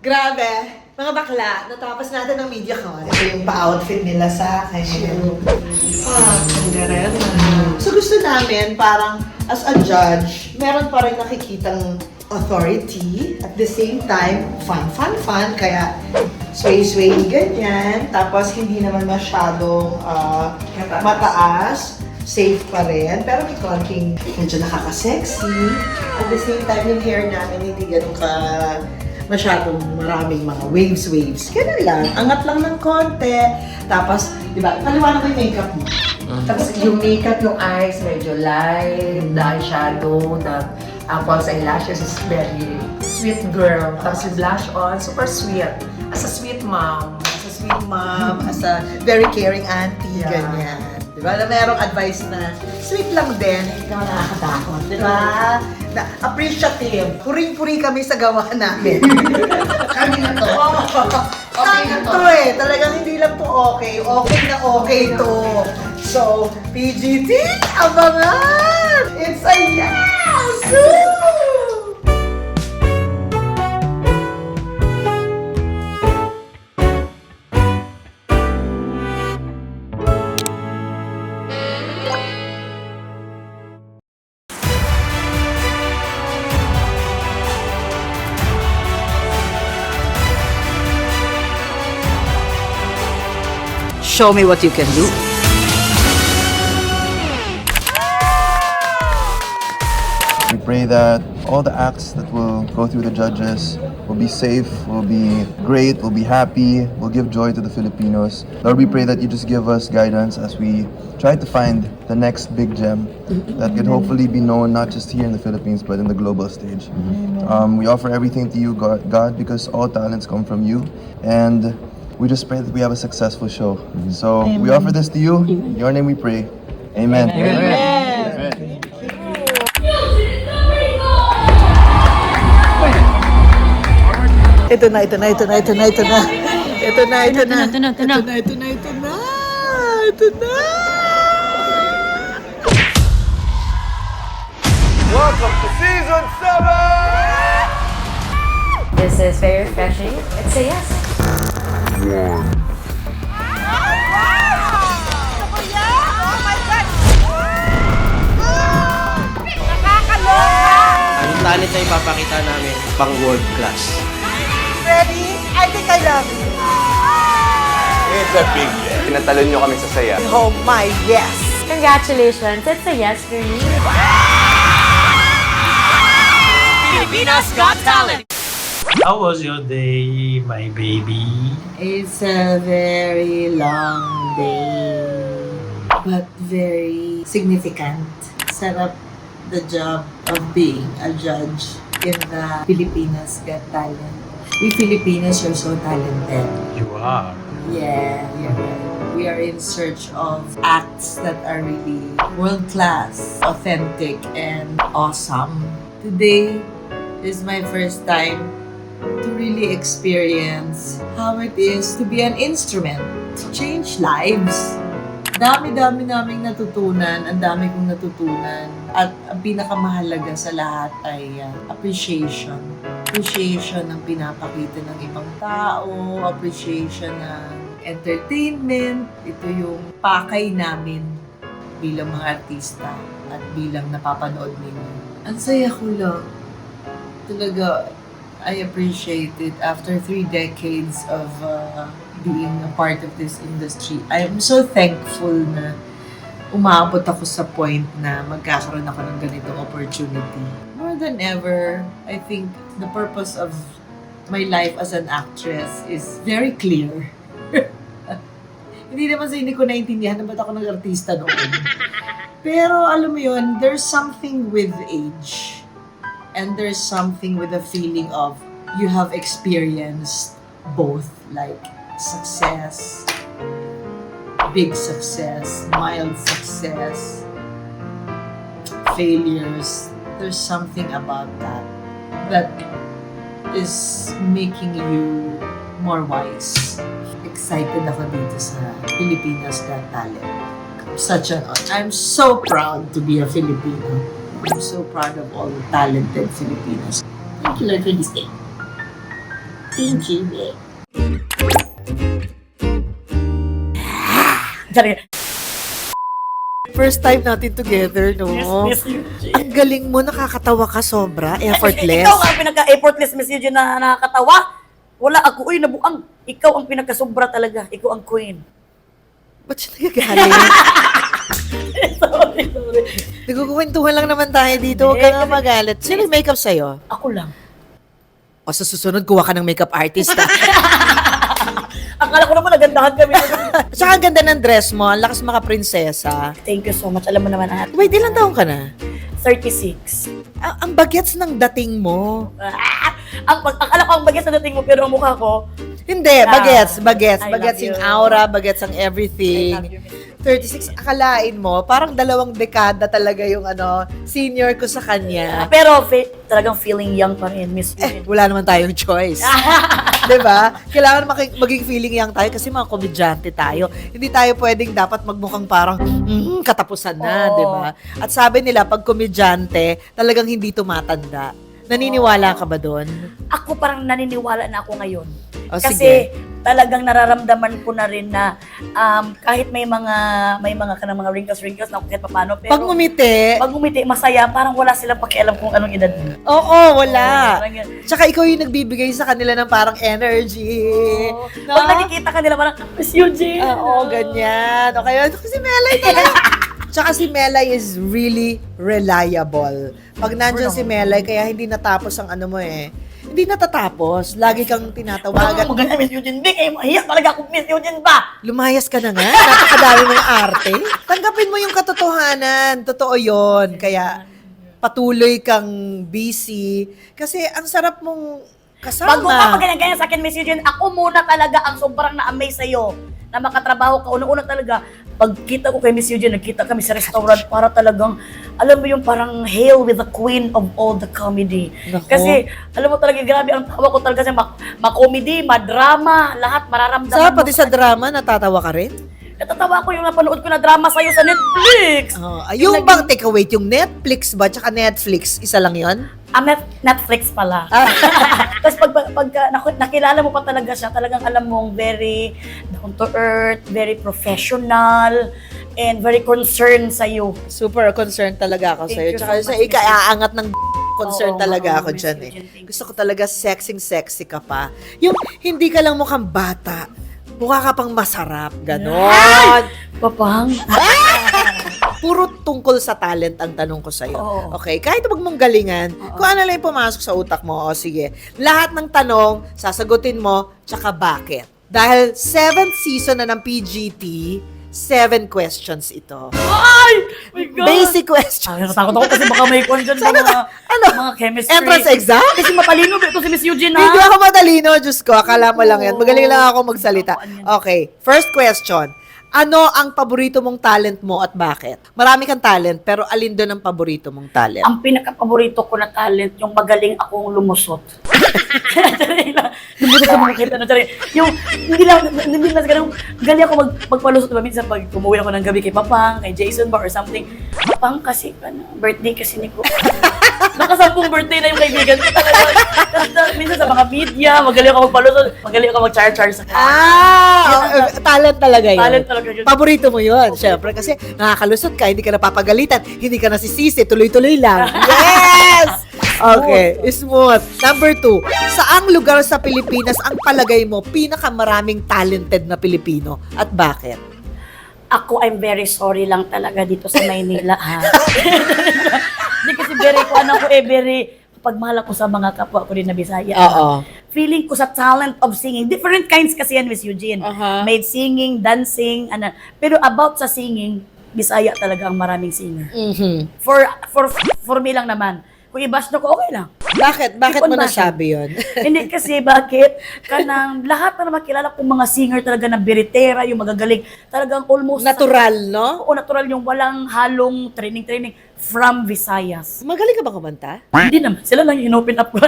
Grabe, mga bakla, natapos natin ang media con. Ito yung pa-outfit nila sa akin. Ah, Cinderella. So gusto namin, parang as a judge, meron pa rin nakikitang authority. At the same time, fun, fun, fun. Kaya sway-sway ganyan. Tapos hindi naman masyadong ah, mataas. Safe pa rin. Pero may konting medyo nakaka-sexy. At the same time, yung hair namin hindi ganun ka masyadong maraming mga waves, waves. Ganun lang. Angat lang ng konti. Tapos, di ba, paliwanag ko yung makeup mo. Tapos yung makeup, yung eyes, medyo light, the eyeshadow, the uh, false eyelashes is very sweet girl. Tapos yung blush on, super sweet. As a sweet mom. As a sweet mom, as a very caring auntie, Yeah. ganyan. Di ba? Na merong advice na sweet lang din, hindi naman nakakatakot. Di ba? Na appreciative. Puring-puri kami sa gawa namin. Kami na to. Okay na to eh. Talagang hindi lang to okay. Okay na okay to. So, PGT, abangan! It's a yes! Woo! Show me what you can do. We pray that all the acts that will go through the judges will be safe, will be great, will be happy, will give joy to the Filipinos. Lord, we pray that you just give us guidance as we try to find the next big gem that could hopefully be known not just here in the Philippines but in the global stage. Um, we offer everything to you, God, God, because all talents come from you. And we just pray that we have a successful show. So we offer this to you. In your name we pray. Amen. Ito na, ito na, ito na, ito na, ito na. Ito na, ito na. Ito na, ito na. Ito na, ito na, ito na. Ito na. Welcome to season seven! This is very refreshing. It's a yes. Ang talent na ipapakita namin, pang world class. Ready? I think I love you. It's a big yes. Tinatalon nyo kami sa saya. Oh my yes. Congratulations. It's a yes for me. How was your day, my baby? It's a very long day, but very significant. Sarap the job of being a judge in the Filipinas Got Talent. We Filipinos are so talented. You are. Yeah, you're right. We are in search of acts that are really world class, authentic, and awesome. Today is my first time to really experience how it is to be an instrument to change lives. Dami-dami naming natutunan, ang dami kong natutunan. At ang pinakamahalaga sa lahat ay uh, appreciation. Appreciation ng pinapakita ng ibang tao, appreciation ng entertainment. Ito yung pakay namin bilang mga artista at bilang napapanood ninyo. Ang saya ko lang. Talaga, I appreciate it after three decades of uh, being a part of this industry. I am so thankful na umabot ako sa point na magkakaroon ako ng ganitong opportunity. More than ever, I think the purpose of my life as an actress is very clear. Hindi naman sa hindi ko naintindihan na ba't ako nag-artista noon. Pero alam mo yun, there's something with age. And there's something with the feeling of you have experienced both like success, big success, mild success, failures. There's something about that that is making you more wise. Excited ako dito sa Pilipinas Got Talent. Such an. I'm so proud to be a Filipino. I'm so proud of all the talented Filipinos. Thank you, Lord, for this day. TGB. Sorry. First time natin together, no? Miss Eugene. Ang galing mo, nakakatawa ka sobra, effortless. Ikaw ang pinaka-effortless, Miss Eugene, na nakakatawa. Wala ako, uy, nabuang. Ikaw ang pinakasobra talaga. Ikaw ang queen. Ba't siya nagagalit? sorry, sorry. Nagkukwentuhan lang naman tayo dito. Huwag ka nga magalit. Sino yung makeup sa'yo? Ako lang. O sa susunod, kuha ka ng makeup artist. ha? Akala ko naman nagandahan kami. At saka ang ganda ng dress mo. Ang lakas mga prinsesa. Thank you so much. Alam mo naman, at Wait, ilang taong ka na? 36. Ang, ang bagets ng dating mo. Ah, ang pag akala ko ang bagay sa dating mo pero ang mukha ko Hindi, Ah, bagets, bagets. I Bagets yung you. aura, bagets ang I everything. love you, Miss 36, akalain mo, parang dalawang dekada talaga yung ano, senior ko sa kanya. Pero fe- talagang feeling young pa rin, Miss Eh, wala naman tayong choice. 'Di ba? Kailangan maki- maging feeling young tayo kasi mga komedyante tayo. Hindi tayo pwedeng dapat magmukhang parang mm, katapusan na, Oo. 'di ba? At sabi nila pag komedyante, talagang hindi tumatanda. Naniniwala ka ba doon? Ako parang naniniwala na ako ngayon. O, Kasi sige. talagang nararamdaman ko na rin na um, kahit may mga may mga kanang mga wrinkles wrinkles na kahit paano pero Pag ngumiti, pag umiti masaya parang wala silang pakialam kung anong edad mo. oo, wala. Parang yan. Tsaka ikaw yung nagbibigay sa kanila ng parang energy. Oo. No? Pag nakikita ka nila parang Miss Eugene. Oo, ganyan. O kaya, si Melay talaga. Tsaka si Melay is really reliable. Pag nandyan si Melay, kaya hindi natapos ang ano mo eh. Hindi natatapos. Lagi kang Parang tinatawagan. maganda Miss Eugene. Di kayo mahiya talaga kung Miss Eugene ba? Lumayas ka na nga. Napakadami mong arte. Tanggapin mo yung katotohanan. Totoo yon Kaya patuloy kang busy. Kasi ang sarap mong kasama. Bago ka maganyan-ganyan sa akin, Miss Eugene, ako muna talaga ang sobrang na-amaze sa'yo na makatrabaho ka. Una-una talaga, pagkita ko kay Miss Eugene, nagkita kami sa restaurant para talagang, alam mo yung parang hail with the queen of all the comedy. Nako. Kasi, alam mo talaga, grabe ang tawa ko talaga kasi mak- makomedy, madrama, lahat mararamdaman Sa mo. pati sa drama, natatawa ka rin? Natatawa ko yung napanood ko na drama sa'yo sa Netflix. Oh, yung bang, teka wait, yung Netflix ba, tsaka Netflix, isa lang yon? Ah, Net- Netflix pala. Ah. Tapos pag, pag, pagka nak- nakilala mo pa talaga siya, talagang alam mong very down to earth, very professional, and very concerned sa iyo. Super concerned talaga ako Thank sa'yo. you Tsaka so sa much, ika-aangat ng concern Oo, talaga oo, ako Miss dyan eh. Eugene, thank you. Gusto ko talaga sexing-sexy ka pa. Yung hindi ka lang mukhang bata, mukha ka pang masarap. Ganon. Papang. Puro tungkol sa talent ang tanong ko sa'yo. Oo. Okay? Kahit wag mong galingan, kung ano lang yung pumasok sa utak mo, o sige. Lahat ng tanong, sasagutin mo, tsaka bakit. Dahil seventh season na ng PGT, seven questions ito. Ay! My God! Basic questions. Ay, natakot ako kasi baka may kwan dyan sa Sana mga, ano? mga chemistry. Entrance exam? Kasi matalino ito si Miss Eugene, ha? Hindi ako matalino, Diyos ko. Akala mo lang yan. Magaling lang ako magsalita. Oo, ano? Okay, first question. Ano ang paborito mong talent mo at bakit? Marami kang talent, pero alin doon ang paborito mong talent? Ang pinaka-paborito ko na talent, yung magaling akong lumusot. Lumusot sa mga kita. Yung, hindi lang, hindi lang ganun, galing ako mag, magpalusot. Diba? Minsan pag umuwi ako ng gabi kay Papang, kay Jason ba, or something. Papang kasi, ano, birthday kasi ni ko. Nakasampung birthday na yung kaibigan ko talaga. Tapos na- minsan sa mga media, magaling ako magpalusot, magaling ako mag-char-char sa Ah! uh, talent talaga yun. Talent talaga yun. Paborito mo yun, syempre. Kasi nakakalusot ka, hindi ka napapagalitan, hindi ka nasisisi, tuloy-tuloy lang. Yes! Okay, smooth. Number two, saang lugar sa Pilipinas ang palagay mo pinakamaraming talented na Pilipino at bakit? Ako, I'm very sorry lang talaga dito sa Maynila, ha? Hindi kasi very, ko ano ko eh, very, pagmahal ako sa mga kapwa ko rin na Bisaya. Oo. Feeling ko sa talent of singing, different kinds kasi yan, Miss Eugene. Aha. Made singing, dancing, ano. Pero about sa singing, Bisaya talaga ang maraming singer. Mhm. For, for, for me lang naman. Kung i-bash na ko, okay lang. Bakit? Bakit mo nasabi yun? Hindi kasi bakit? Kanang lahat na makilala kong mga singer talaga na biritera, yung magagaling. Talagang almost Natural, no? Oo, natural yung walang halong training-training from Visayas. Magaling ka ba kumanta? Hindi naman, sila lang yung open up ko.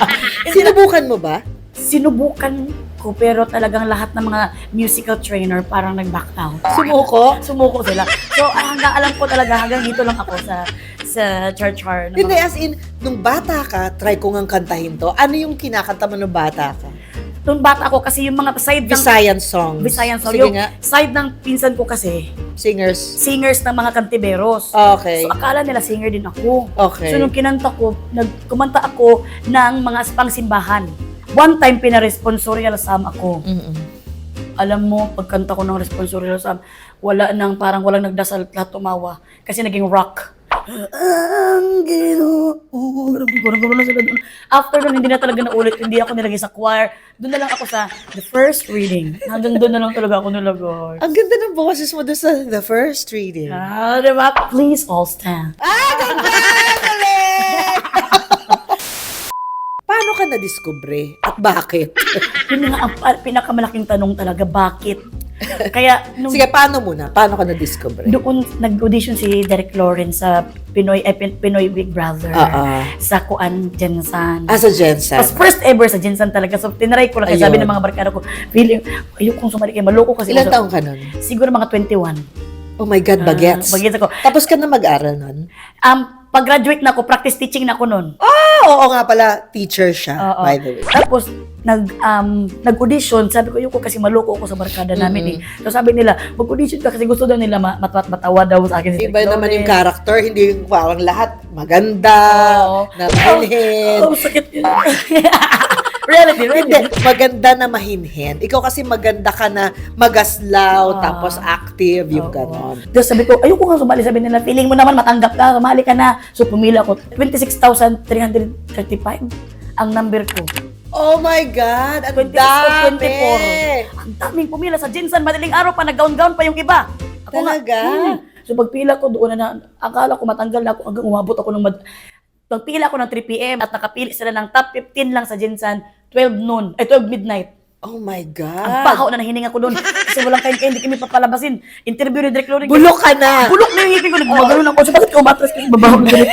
Sinubukan mo ba? Sinubukan ko, pero talagang lahat ng mga musical trainer parang nag-back out. Sumuko? Sumuko sila. So, ah, hanggang alam ko talaga, hanggang dito lang ako sa sa char-char. na Hindi, mga- as in, nung bata ka, try ko ngang kantahin to. Ano yung kinakanta mo nung bata ka? Nung bata ako kasi yung mga side ng... Visayan songs. Visayan song. Sige Yung nga, side ng pinsan ko kasi, singers. singers ng mga kantiberos. Okay. So akala nila singer din ako. Okay. So nung kinanta ko, nagkumanta ako ng mga pangsimbahan. One time, pina-responsorial sam ako. Mm-mm. Alam mo, pagkanta ko ng responsorial sam, wala nang, parang walang nagdasal, lahat tumawa. Kasi naging rock. Ang Ginoo. After nun, hindi na talaga naulit. Hindi ako nilagay sa choir. Doon na lang ako sa the first reading. Hanggang doon na lang talaga ako nilagay. Ang ganda ng boses mo doon sa the first reading. Ah, diba? Please all stand. Paano ka na-discover at bakit? Yun nga ang pa- pinakamalaking tanong talaga, bakit? Kaya, nung Sige, paano muna? Paano ka na-discover? doon nag-audition si Derek Lawrence sa Pinoy, eh, Pin- Pinoy Big Brother. Ah, ah. Sa Kuan Jensan. Ah, sa Jensen. Tapos first ever sa Jensan talaga. So, tinry ko lang. Kaya Ayun. sabi ng mga barkada ko, feeling, ayokong sumali kayo. Maloko kasi. Ilan ako. taong ka nun? Siguro mga 21. Oh my God, bagets. Ah, bagets ako. Tapos ka na mag-aral nun? Um, pag-graduate na ako, practice teaching na ako noon. Ah, oo nga pala, teacher siya, Oo. by the way. Tapos, nag, um, nag-audition. Sabi ko, ayoko kasi maloko ako sa barkada namin eh. So sabi nila, mag-audition ka kasi gusto daw nila ma- mat- matawa daw sa akin. si Iba naman yung character, hindi yung parang lahat maganda, na mahinhin. Oh, sakit yun. reality, Hindi, reality. maganda na mahinhin. Ikaw kasi maganda ka na magaslaw, Ah. tapos active, yung Oo. ganon. Tapos sabi ko, ayoko nga sumali. Sabi nila, feeling mo naman matanggap ka, sumali ka na. So pumila ako. 26,335 ang number ko. Oh my God, ang 26 o dami! 24. Ang daming pumila sa Jinsan. Madaling araw pa, nag-gown-gown pa yung iba. Ako nga, Talaga? hmm. So pagpila ko doon na, akala ko matanggal na ako hanggang umabot ako ng mad... Pagpila ko ng 3 p.m. at nakapili sila ng top 15 lang sa Jinsan, 12 noon, eh 12 midnight. Oh my Ang God. bahaw na nahininga ko doon. Kasi walang kain kain, hindi kami papalabasin. Interview ni Direk Loring. Bulok ka na! Bulok na yung ngipin ko. Nagmagano ako. So, bakit ka umatras kasi babaho ng ganito?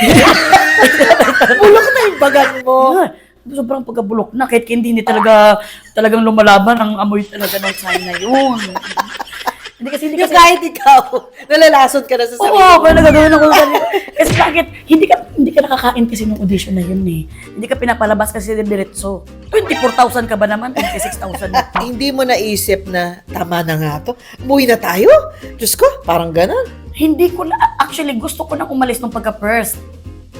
Bulok na yung bagan mo! Sobrang pagkabulok na. Kahit hindi, hindi talaga talagang lumalaban ang amoy talaga ng China yun. hindi kasi, hindi kasi. kahit ikaw, nalalason ka na sa sarili Oo, kaya nagagawin ako sarili. Kasi bakit? Hindi ka, hindi ka nakakain kasi nung audition na yun eh. Hindi ka pinapalabas kasi ng diretso. 24,000 ka ba naman? 26,000 na. Hindi mo naisip na, tama na nga to, umuwi na tayo? Diyos ko, parang ganon. Hindi ko na, actually gusto ko nang umalis nung pagka-first.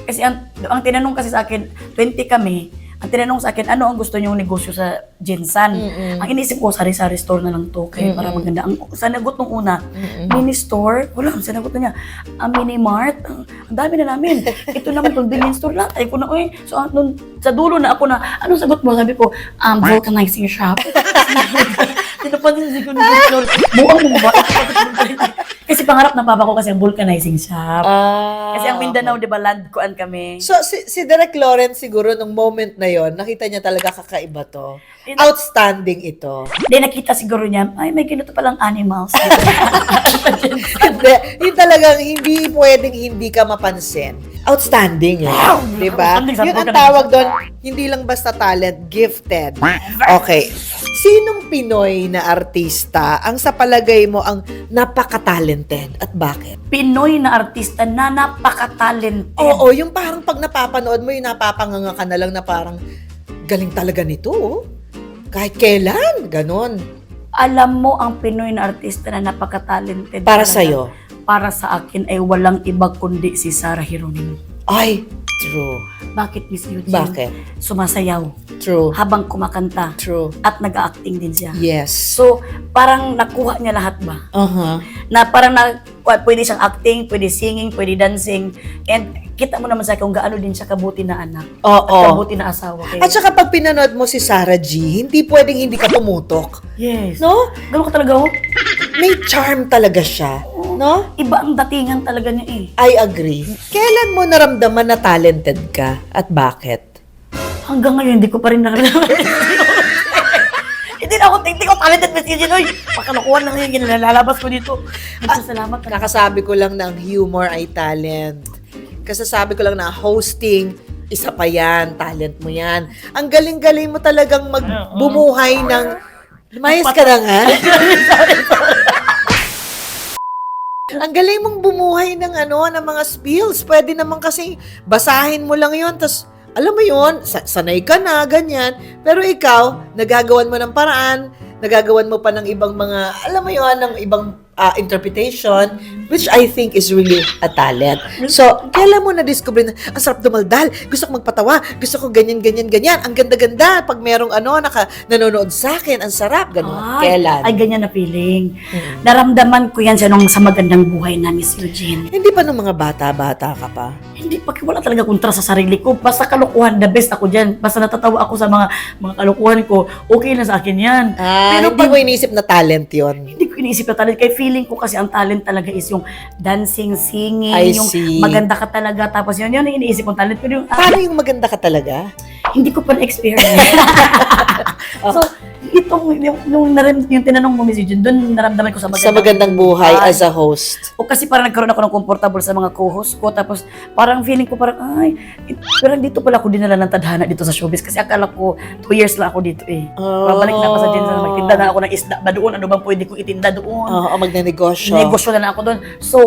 Kasi ang, ang tinanong kasi sa akin, 20 kami, ang tinanong sa akin, ano ang gusto niyong negosyo sa Jensan? Ang inisip ko, sari-sari store na lang to, kaya para maganda. Ang sanagot nung una, mini store, wala, ang sanagot na niya, ang mini mart, ang, ang dami na namin. Ito naman, convenience store lang. Ay ko na, uy, so ah, nung, sa dulo na ako na, anong sagot mo? Sabi ko, um, vulcanizing shop. Tinapansin ko ng store, buang mo ba? kasi pangarap ng papa ko kasi ang vulcanizing shop. Ah, Kasi ang Mindanao, di ba, land kuan kami. So, si, si Derek Lawrence siguro nung moment na yon nakita niya talaga kakaiba to. In- Outstanding ito. Hindi, nakita siguro niya, ay, may ganito palang animals. Hindi, yung talagang hindi pwedeng hindi ka mapansin. Outstanding eh. Di ba? Outstanding, sabi Yun ang na. tawag doon, hindi lang basta talent, gifted. Okay. Sinong Pinoy na artista ang sa palagay mo ang napaka-talented at bakit? Pinoy na artista na napaka-talented. Oo, yung parang pag napapanood mo, yung napapanganga ka na lang na parang galing talaga nito. oh. Kahit kailan, ganon. Alam mo ang Pinoy na artista na napaka-talented. Para talaga? sa'yo. Para sa akin ay walang iba kundi si Sarah Geronimo. Ay, true. Bakit, Miss Eugene? Bakit? Sumasayaw True. habang kumakanta True. at nag-acting din siya. Yes. So, parang nakuha niya lahat ba? Uh-huh. na parang na, pwede siyang acting, pwede singing, pwede dancing. And kita mo naman sa kung gaano din siya kabuti na anak. At Oo. kabuti na asawa. Kaya, At saka pag pinanood mo si Sarah G, hindi pwedeng hindi ka tumutok. yes. No? Ganun ka talaga, oh. May charm talaga siya. No? Iba ang datingan talaga niya eh. I agree. Kailan mo naramdaman na talented ka at bakit? Hanggang ngayon, hindi ko pa rin nararamdaman. Hindi na ako, hindi ko talented, Miss Eugene. Oy, pakalokohan lang yung ginlalabas ko dito. Nagsasalamat ka. Kakasabi ko lang ng humor ay talent. Kasasabi ko lang na hosting, isa pa yan, talent mo yan. Ang galing-galing mo talagang magbumuhay ng... Lumayas ka na nga. Ang galing mong bumuhay ng ano, ng mga spills. Pwede naman kasi basahin mo lang yon tas alam mo yon sa- sanay ka na, ganyan. Pero ikaw, nagagawan mo ng paraan, nagagawan mo pa ng ibang mga, alam mo yon ng ibang ah, interpretation, which I think is really a talent. So, kailan mo na-discover na, ang sarap dumaldal, gusto ko magpatawa, gusto ko ganyan, ganyan, ganyan, ang ganda-ganda, pag merong ano, naka, nanonood sa akin, ang sarap, gano'n. Ay, Kailan? ay, ganyan na feeling. Mm. Naramdaman ko yan siya nung sa magandang buhay na Miss Eugene. Hindi pa nung mga bata-bata ka pa. Hindi pa, wala talaga kontra sa sarili ko. Basta kalokohan, the best ako dyan. Basta natatawa ako sa mga mga kalokohan ko, okay na sa akin yan. Ah, Pero hindi pag- mo iniisip na talent yon. Hindi ko iniisip na talent. Kaya feeling ko kasi ang talent talaga is yung dancing, singing, I yung see. maganda ka talaga. Tapos yun, yun ang iniisip kong talent. Pero yung, ah, Paano yung maganda ka talaga? hindi ko pa na-experience. so, itong, yung, yung, naram, yung tinanong mo, Miss Eugene, doon naramdaman ko sa magandang, Sa magandang buhay Ay. as a host. O kasi parang nagkaroon ako ng comfortable sa mga co-host ko. Tapos parang feeling ko parang, ay, parang dito pala ako dinala ng tadhana dito sa showbiz. Kasi akala ko, two years lang ako dito eh. Oh. Babalik na ako sa Jensen, magtinda na ako ng isda ba doon? Ano bang pwede kong itinda doon? Oo, magnenegosyo. Negosyo na lang ako doon. So,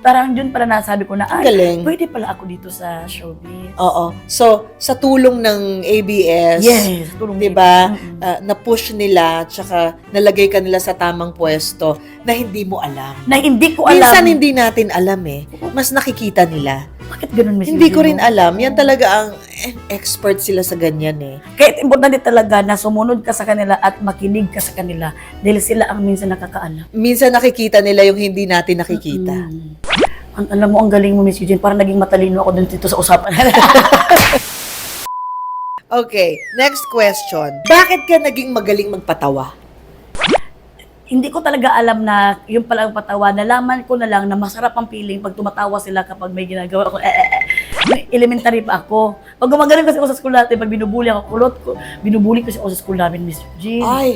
parang yun pala nasabi ko na, ay, galing. pwede pala ako dito sa showbiz. Oo. So, sa tulong ng ABS, Yes, tulong 'di ba? Ah, na-push nila tsaka nalagay ka nila sa tamang pwesto na hindi mo alam. Na hindi ko alam. Minsan hindi natin alam eh. Mas nakikita nila. Bakit ganun, Miss Hindi ko rin alam. Yan talaga ang expert sila sa ganyan eh. Kaya importante talaga na sumunod ka sa kanila at makinig ka sa kanila dahil sila ang minsan nakakaalam. Minsan nakikita nila yung hindi natin nakikita. Mm. Ang, alam mo, ang galing mo, Miss Eugene. Parang naging matalino ako dun dito sa usapan. Okay, next question. Bakit ka naging magaling magpatawa? Hindi ko talaga alam na yung pala ang patawa. Nalaman ko na lang na masarap ang feeling pag tumatawa sila kapag may ginagawa ako. Eh, eh, eh. Elementary pa ako. Pag gumagaling kasi ako sa school natin, pag binubuli ako, kulot ko, binubuli kasi ako sa school namin, Miss Eugene. Ay,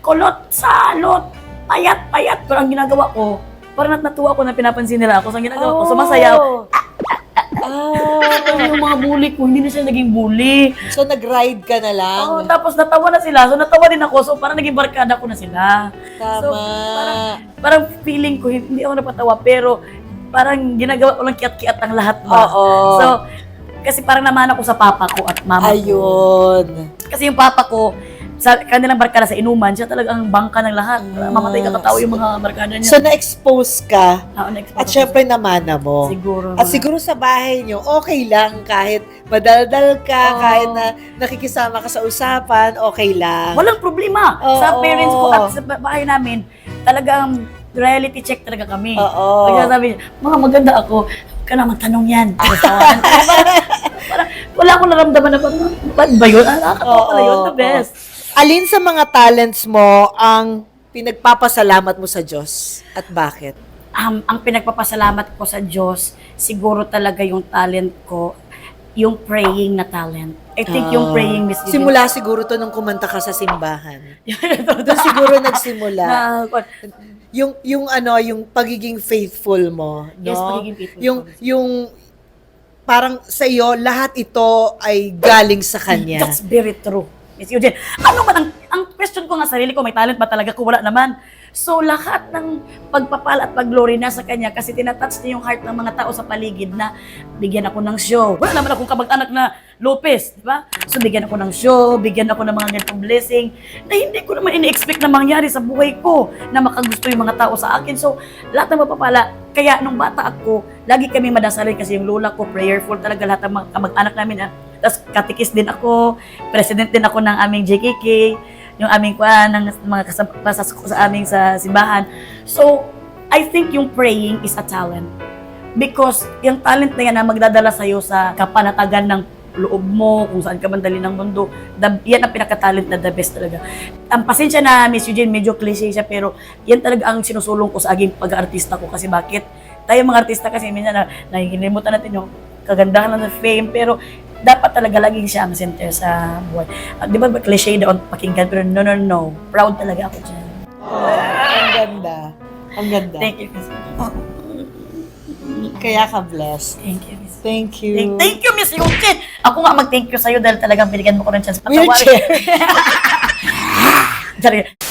kulot, salot, payat, payat. Pero ang ginagawa ko, parang nat- natuwa ko na pinapansin nila ako. So, ang ginagawa ko, sumasayaw. Ah, Pero yung mga bully ko, hindi na siya naging bully. so nag-ride ka na lang. Oh, tapos natawa na sila. So natawa din ako. So parang naging barkada ko na sila. Tama. So, parang, parang feeling ko, hindi ako napatawa. Pero parang ginagawa ko lang kiat-kiat ang lahat ba. Oo. So, kasi parang naman ako sa papa ko at mama ko. Ayun. Kasi yung papa ko, sa kanilang barkada sa inuman, siya talagang bangka ng lahat. Mamatay katatao yung mga barkada niya. So, na-expose ka Ah, next at syempre namana mo. siguro. At siguro sa bahay nyo, okay lang kahit madaldal ka, Oo. kahit na nakikisama ka sa usapan, okay lang. Walang problema. Oo. Sa parents ko at sa bahay namin, talagang reality check talaga kami. Oo. Pag sabi niya, mga maganda ako, huwag ka na magtanong yan. parang, wala akong naramdaman na parang, bad ba yun? Ah, nakakatawa pala yun, the best. Alin sa mga talents mo ang pinagpapasalamat mo sa Diyos at bakit? Um, ang pinagpapasalamat ko sa Diyos, siguro talaga yung talent ko, yung praying na talent. I think yung Ah. praying, Miss Vivian. Simula siguro to nung kumanta ka sa simbahan. Doon siguro nagsimula. na, yung yung ano, yung pagiging faithful mo, no? Yes, pagiging faithful Yung ko. yung parang sa iyo lahat ito ay galing sa kanya. That's very true. Miss Eugene, ano man ang, ang question ko nga sarili ko, may talent ba talaga ko? Wala naman. So, lahat ng pagpapala at pagglory na sa kanya kasi tinatouch niya yung heart ng mga tao sa paligid na bigyan ako ng show. Wala naman akong kamag-anak na Lopez, di ba? So, bigyan ako ng show, bigyan ako ng mga ganitong blessing na hindi ko naman ini-expect na mangyari sa buhay ko na makagusto yung mga tao sa akin. So, lahat ng mapapala, kaya nung bata ako, lagi kami madasalin kasi yung lola ko, prayerful talaga lahat ng mga kamag-anak namin. ah. Tapos katikis din ako, president din ako ng aming JKK, yung aming kwa ng mga kasama sa, sa aming sa simbahan. So, I think yung praying is a talent. Because yung talent na yan na magdadala sa'yo sa kapanatagan ng loob mo, kung saan ka man dali ng mundo, the, yan ang pinaka-talent na the best talaga. Ang pasensya na, Miss Eugene, medyo cliche siya, pero yan talaga ang sinusulong ko sa aging pag-artista ko. Kasi bakit? Tayo mga artista kasi minsan na nahihilimutan natin yung kagandahan ng fame, pero dapat talaga laging siya ang center sa buhay. Ah, di ba cliche doon pakinggan, pero no, no, no. Proud talaga ako dyan. ang ganda. Ang ganda. Thank you, Miss. Kaya ka blessed. Thank you, Miss. Thank you. Thank, thank you, Miss Eugene! Ako nga mag-thank you sa'yo dahil talagang binigyan mo ko ng chance. Wheelchair. Sorry.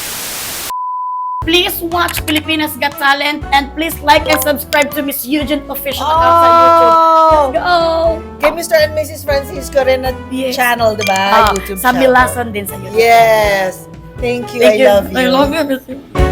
Please watch Filipinas Got Talent and please like and subscribe to Miss Eugene official account sa YouTube. Oh! Let's go! Kay Mr. and Mrs. Francisco rin na Yes. channel, di ba? Ah, YouTube sa channel. Milason din sa YouTube. Yes. Thank you. Thank I you. love you. I love you, Miss.